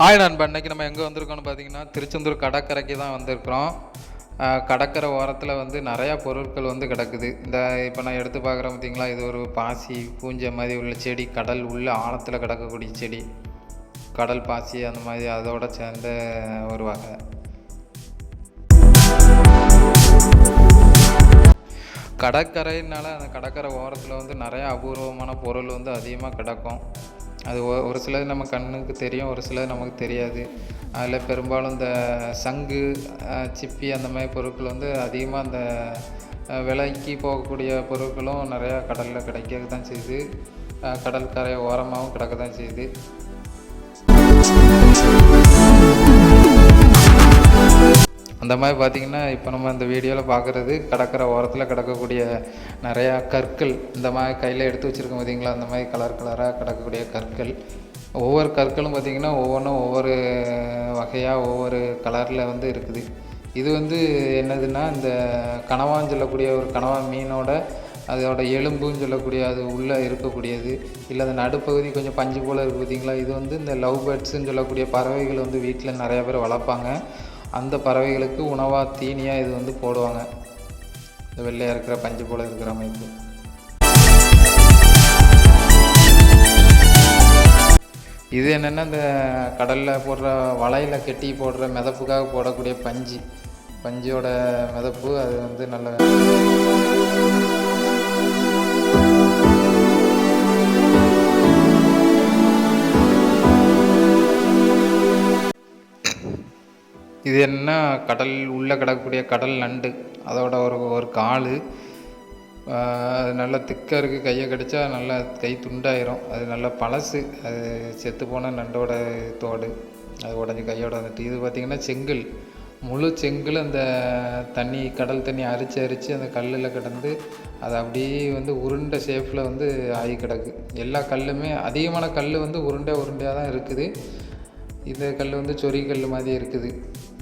Hi நண்பா இன்றைக்கி நம்ம எங்கே வந்திருக்கோம்னு பார்த்தீங்கன்னா திருச்செந்தூர் கடற்கரைக்கு தான் வந்திருக்கிறோம். கடற்கரை ஓரத்தில் வந்து நிறையா பொருட்கள் வந்து கிடக்குது. இந்த இப்போ நான் எடுத்து பார்க்குறேன் பார்த்தீங்களா இது ஒரு பாசி பூஞ்சை மாதிரி உள்ள செடி கடல் உள்ள ஆழத்தில் கிடக்கக்கூடிய செடி கடல் பாசி அந்த மாதிரி அதோட சேர்ந்த ஒரு வகை. கடற்கரைனால அந்த கடற்கரை ஓரத்தில் வந்து நிறையா அபூர்வமான பொருள் வந்து அதிகமாக கிடக்கும். அது ஒரு சிலது நம்ம கண்ணுக்கு தெரியும் ஒரு சிலது நமக்கு தெரியாது. அதில் பெரும்பாலும் இந்த சங்கு சிப்பி அந்த மாதிரி பொருட்கள் வந்து அதிகமாக அந்த விலைக்கு போகக்கூடிய பொருட்களும் நிறையா கடலில் கிடைக்க தான் செய்யுது. அஹ், கடல் ஓரமாகவும் கிடக்க தான் செய்யுது. அந்த மாதிரி பார்த்திங்கன்னா இப்போ நம்ம இந்த வீடியோவில் பார்க்குறது கடற்கரை ஓரத்தில் கிடக்கக்கூடிய நிறையா கற்கள். இந்த மாதிரி கையில் எடுத்து வச்சுருக்கோம் பார்த்தீங்களா? அந்த மாதிரி கலர் கலராக கிடக்கக்கூடிய கற்கள். ஒவ்வொரு கற்களும் பார்த்திங்கன்னா ஒவ்வொன்றும் ஒவ்வொரு வகையாக ஒவ்வொரு கலரில் வந்து இருக்குது. இது வந்து என்னதுன்னா இந்த கனவான்னு சொல்லக்கூடிய ஒரு கனவா மீனோட அதோட எலும்புன்னு சொல்லக்கூடிய அது உள்ளே இருக்கக்கூடியது. இல்லை அந்த நடுப்பகுதி கொஞ்சம் பஞ்சு போல் இருக்குது பார்த்தீங்களா? இது வந்து இந்த லவ் பேர்ட்ஸுன்னு சொல்லக்கூடிய பறவைகள் வந்து வீட்டில் நிறையா பேர் வளர்ப்பாங்க. அந்த பறவைகளுக்கு உணவாக தீனியாக இது வந்து போடுவாங்க. இந்த வெள்ளையாக இருக்கிற பஞ்சு போல் இருக்கிற அமைப்பு. இது என்னென்னா இந்த கடலில் போடுற வலையில் கெட்டி போடுற மிதப்புக்காக போடக்கூடிய பஞ்சு. பஞ்சோட மிதப்பு அது வந்து நல்ல இது என்ன கடல் உள்ளே கிடக்கக்கூடிய கடல் நண்டு. அதோட ஒரு ஒரு கால். அது நல்லா திக்காக இருக்குது கையை கடித்தா நல்லா கை துண்டாயிரும். அது நல்லா பழசு. அது செத்து போன நண்டோட தோடு. அது உடஞ்சி கையோட வந்துட்டு. இது பார்த்திங்கன்னா செங்கல். முழு செங்கல் அந்த தண்ணி கடல் தண்ணி அரித்து அரித்து அந்த கல்லில் கிடந்து அது அப்படியே வந்து உருண்டை ஷேப்பில் வந்து ஆகி கிடக்கு. எல்லா கல்லுமே அதிகமான கல் வந்து உருண்டை உருண்டையாக தான் இருக்குது. இந்த கல் வந்து சொரிக்கல் மாதிரி இருக்குது.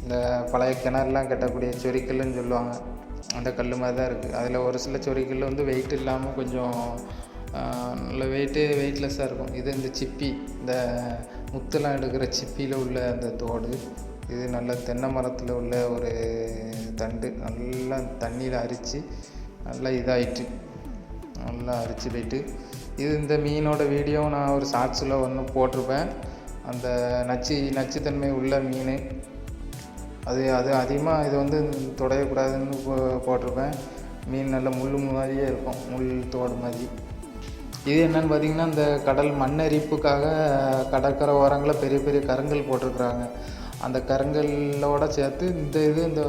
இந்த பழைய கிணறுலாம் கட்டக்கூடிய சொரிக்கல்லுன்னு சொல்லுவாங்க. அந்த கல் மாதிரி தான் இருக்குது அதில் ஒரு சில சொரிக்கல் வந்து வெயிட் இல்லாமல் கொஞ்சம் நல்ல வெயிட்டு வெயிட்லெஸ்ஸாக இருக்கும். இது இந்த சிப்பி இந்த முத்துலாம் எடுக்கிற சிப்பியில் உள்ள அந்த தோடு. இது நல்ல தென்னை மரத்தில் உள்ள ஒரு தண்டு. நல்லா தண்ணியில் அரித்து நல்லா இதாயிட்டு நல்லா அரிச்சு போயிட்டு. இது இந்த மீனோட வீடியோ நான் ஒரு ஷார்ட்ஸில் ஒன்று போட்டிருப்பேன். அந்த நச்சு நச்சுத்தன்மை உள்ள மீன். அது அது அதிகமாக இது வந்து தொடையக்கூடாதுன்னு போ போட்டிருப்பேன். மீன் நல்ல முள் மாதிரியே இருக்கும் முள் தோடு மாதிரி. இது என்னன்னு பார்த்தீங்கன்னா இந்த கடல் மண்ணரிப்புக்காக கடற்கரை ஓரங்களில் பெரிய பெரிய கருங்கல் போட்டிருக்கிறாங்க. அந்த கருங்கல்லோட சேர்த்து இந்த இது இந்த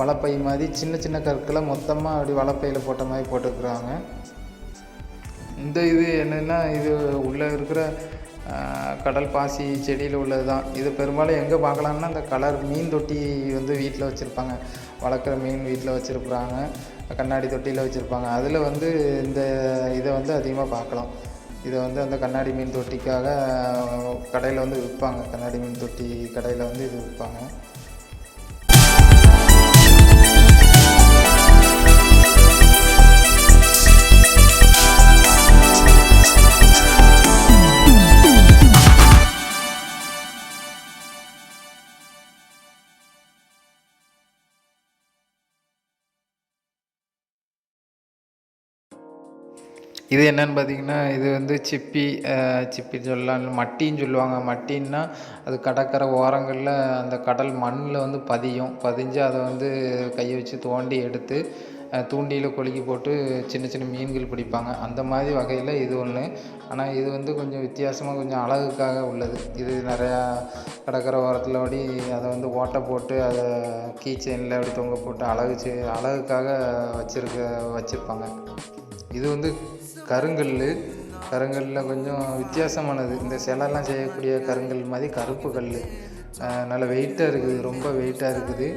வலப்பை மாதிரி சின்ன சின்ன கற்களை மொத்தமாக அப்படி வலப்பையில் போட்ட மாதிரி போட்டிருக்கிறாங்க. இந்த இது என்னென்னா இது உள்ளே இருக்கிற கடல் பாசி செடியில் உள்ளது தான் இது பெரும்பாலும் எங்கே பார்க்கலாம்னா இந்த கலர் மீன் தொட்டி வந்து வீட்டில் வச்சுருப்பாங்க. வளர்க்குற மீன் வீட்டில் வச்சுருக்குறாங்க. கண்ணாடி தொட்டியில் வச்சுருப்பாங்க. அதில் வந்து இந்த இதை வந்து அதிகமாக பார்க்கலாம். இதை வந்து அந்த கண்ணாடி மீன் தொட்டிக்காக கடையில் வந்து விற்பாங்க. கண்ணாடி மீன் தொட்டி கடையில் வந்து இது விற்பாங்க. இது என்னென்னு பார்த்தீங்கன்னா இது வந்து சிப்பி சிப்பி சொல்லலாம். இல்லை மட்டின்னு சொல்லுவாங்க. மட்டின்னா அது கடற்கரை ஓரங்களில் அந்த கடல் மண்ணில் வந்து பதியும். பதிஞ்சு அதை வந்து கையை வச்சு தோண்டி எடுத்து தூண்டியில் கொலுக்கி போட்டு சின்ன சின்ன மீன்கள் பிடிப்பாங்க. அந்த மாதிரி வகையில் இது ஒன்று ஆனால் இது வந்து கொஞ்சம் வித்தியாசமாக கொஞ்சம் அழகுக்காக உள்ளது. இது நிறையா கடற்கரை ஓரத்தில் ஓடி அதை வந்து ஓட்டை போட்டு அதை கீ செயினில் அப்படி தொங்க போட்டு அழகு அழகுக்காக வச்சிருக்க வச்சுருப்பாங்க. இது வந்து கருங்கல் கருங்கல்லில் கொஞ்சம் வித்தியாசமானது. இந்த சிலைலாம் செய்யக்கூடிய கருங்கல் மாதிரி கருப்பு கல் நல்ல வெயிட்டாக இருக்குது. ரொம்ப வெயிட்டாக இருக்குது.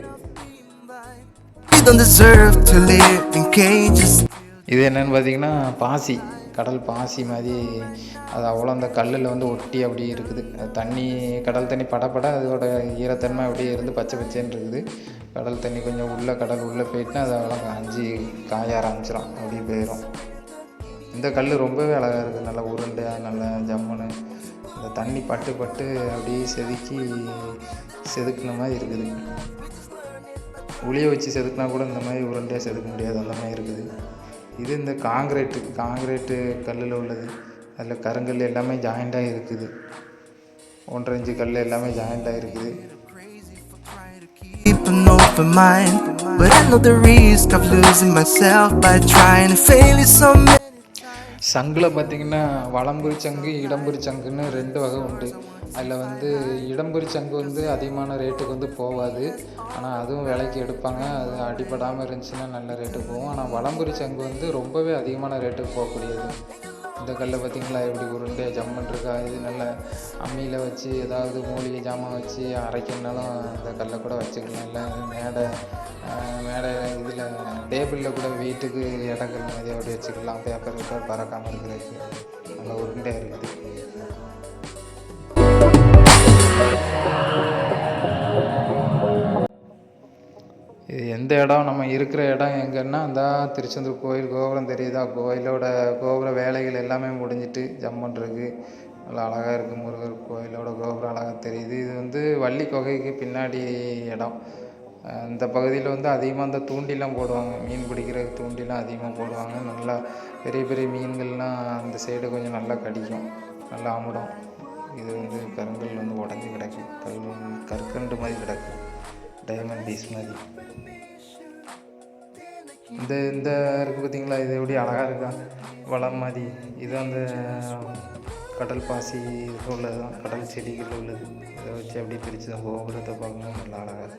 இது என்னன்னு பார்த்தீங்கன்னா பாசி. கடல் பாசி மாதிரி. அது அவ்வளோ அந்த கல்லில் வந்து ஒட்டி அப்படியே இருக்குது. தண்ணி கடல் தண்ணி படப்பட அதோட ஈரத்தன்மை அப்படியே இருந்து பச்சை பச்சைன்னு இருக்குது. கடல் தண்ணி கொஞ்சம் உள்ளே கடல் உள்ளே போயிட்டுனா அது அவ்வளோ காஞ்சி காய ஆரம்பிச்சிடும் அப்படியே போயிடும் இந்த கல் ரொம்பவே அழகாக இருக்குது நல்லா உருண்டையாக நல்லா ஜம்முன்னு இந்த தண்ணி பட்டு பட்டு அப்படியே செதுக்கி செதுக்குன மாதிரி இருக்குது. உளியை வச்சு செதுக்கினா கூட இந்த மாதிரி உருண்டையாக செதுக்க முடியாது. அந்த மாதிரி இருக்குது. இது இந்த காங்கிரீட்டு காங்கிரீட்டு கல்லில் உள்ளது. அதில் கருங்கல் எல்லாமே ஜாயிண்டாக இருக்குது. ஒன்றரை இன்ச்சு கல் எல்லாமே ஜாயிண்டாக இருக்குது. An open mind, but I know the risk of losing myself by trying to fail it so many சங்கில் பார்த்திங்கன்னா வளம்புரி சங்கு இடம்புரி சங்குன்னு ரெண்டு வகை உண்டு. அதில் வந்து இடம்புரி சங்கு வந்து அதிகமான ரேட்டுக்கு வந்து போகாது. ஆனால் அதுவும் விலைக்கு எடுப்பாங்க. அது அடிபடாமல் இருந்துச்சுன்னா நல்ல ரேட்டுக்கு போகும். ஆனால் வளம்புரி சங்கு வந்து ரொம்பவே அதிகமான ரேட்டுக்கு போகக்கூடியது. இந்த கல்லை பார்த்தீங்களா? எப்படி உருண்டையாக ஜம்மன் இருக்கா? இது நல்ல அம்மியில் வச்சு ஏதாவது மூலிகை ஜாமான் வச்சு அரைக்கணுனாலும் இந்த கல்லை கூட வச்சுக்கலாம். இல்லை மேடை மேடை இதில் டேபிளில் கூட வீட்டுக்கு இடங்கள் மாதிரி அப்படி வச்சுக்கலாம். பேப்பர் கூட பறக்காமல் இருக்கிறதுக்கு நல்ல உருண்டையாக இருக்குது. எந்த இடம் நம்ம இருக்கிற இடம் எங்கன்னா அந்த திருச்செந்தூர் கோயில் கோபுரம் தெரியுதா? கோயிலோட கோபுர வேலைகள் எல்லாமே முடிஞ்சிட்டு ஜம்மன் இருக்கு நல்லா அழகாக இருக்குது முருகர் கோயிலோட கோபுரம் அழகாக தெரியுது. இது வந்து வள்ளி குகைக்கு பின்னாடி இடம். இந்த பகுதியில் வந்து அதிகமாக இந்த தூண்டிலாம் போடுவாங்க. மீன் பிடிக்கிற தூண்டிலாம் அதிகமாக போடுவாங்க. நல்லா பெரிய பெரிய மீன்கள்லாம் அந்த சைடு கொஞ்சம் நல்லா கடிக்கும். நல்லா ஆமிடும் இது வந்து கருங்கல் வந்து உடஞ்சி கிடக்கும் கல் கற்கண்டு மாதிரி கிடக்கும் டைமண்ட் பீஸ் மாதிரி. இந்த இந்த இருக்குது பார்த்தீங்களா? இது எப்படி அழகாக இருக்கா? வளம் மாதிரி. இது அந்த கடல் பாசி உள்ளது தான். கடல் செடிகள் உள்ளது. இதை வச்சு அப்படியே பிரித்து தான் கோபுரத்தை பார்க்கும்போது நல்லா அழகாக.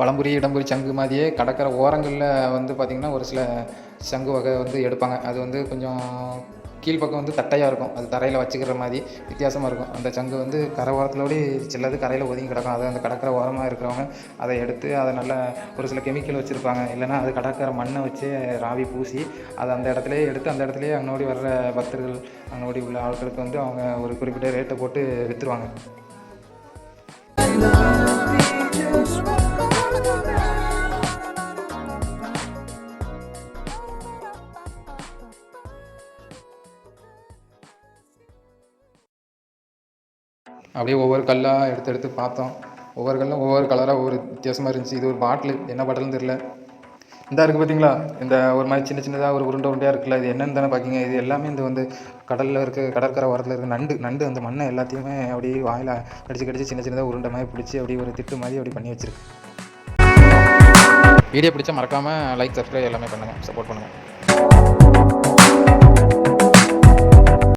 வலம்புரி இடம்புரி சங்கு மாதிரியே கடற்கரை ஓரங்களில் வந்து பார்த்திங்கன்னா ஒரு சில சங்கு வகை வந்து எடுப்பாங்க. அது வந்து கொஞ்சம் கீழ்ப்பக்கம் வந்து தட்டையாக இருக்கும். அது தரையில் வச்சுக்கிற மாதிரி வித்தியாசமாக இருக்கும். அந்த சங்கு வந்து கரை ஓரத்துலோடு சிலது கரையில் ஒதுங்கி கிடக்கும். அது அந்த கடற்கரை ஓரமாக இருக்கிறவங்க அதை எடுத்து அதை நல்லா ஒரு சில கெமிக்கல் வச்சுருப்பாங்க. இல்லைன்னா அது கடற்கரை மண்ணை வச்சு ராவி பூசி அதை அந்த இடத்துலையே எடுத்து அந்த இடத்துலையே அங்கோடி வர்ற பக்தர்கள் அங்கோடி உள்ள ஆட்களுக்கு வந்து அவங்க ஒரு குறிப்பிட்ட ரேட்டை போட்டு விற்றுருவாங்க அப்படியே ஒவ்வொரு கல்லாக எடுத்து எடுத்து பார்த்தோம். ஒவ்வொரு கல்லும் ஒவ்வொரு கலராக ஒவ்வொரு வித்தியாசமாக இருந்துச்சு. இது ஒரு பாட்டில் என்ன பாட்டில்னு தெரில இந்த இருக்குது பார்த்தீங்களா இந்த ஒரு மாதிரி சின்ன சின்னதாக ஒரு உருண்டை உருண்டையாக இருக்குல்ல இது என்னன்னு தானே பார்க்கிங்க இது எல்லாமே இந்த வந்து கடலில் இருக்க கடற்கரை ஓரத்தில் இருக்க நண்டு நண்டு அந்த மண்ணை எல்லாத்தையுமே அப்படியே வாயில் கடிச்சு கடிச்சு சின்ன சின்னதாக உருண்டை மாதிரி பிடிச்சி அப்படியே ஒரு திட்டு மாதிரி அப்படி பண்ணி வச்சிருக்கு. வீடியோ பிடிச்சா மறக்காமல் லைக் சப்ஸ்கிரைப் எல்லாமே பண்ணுங்கள் சப்போர்ட் பண்ணுங்கள்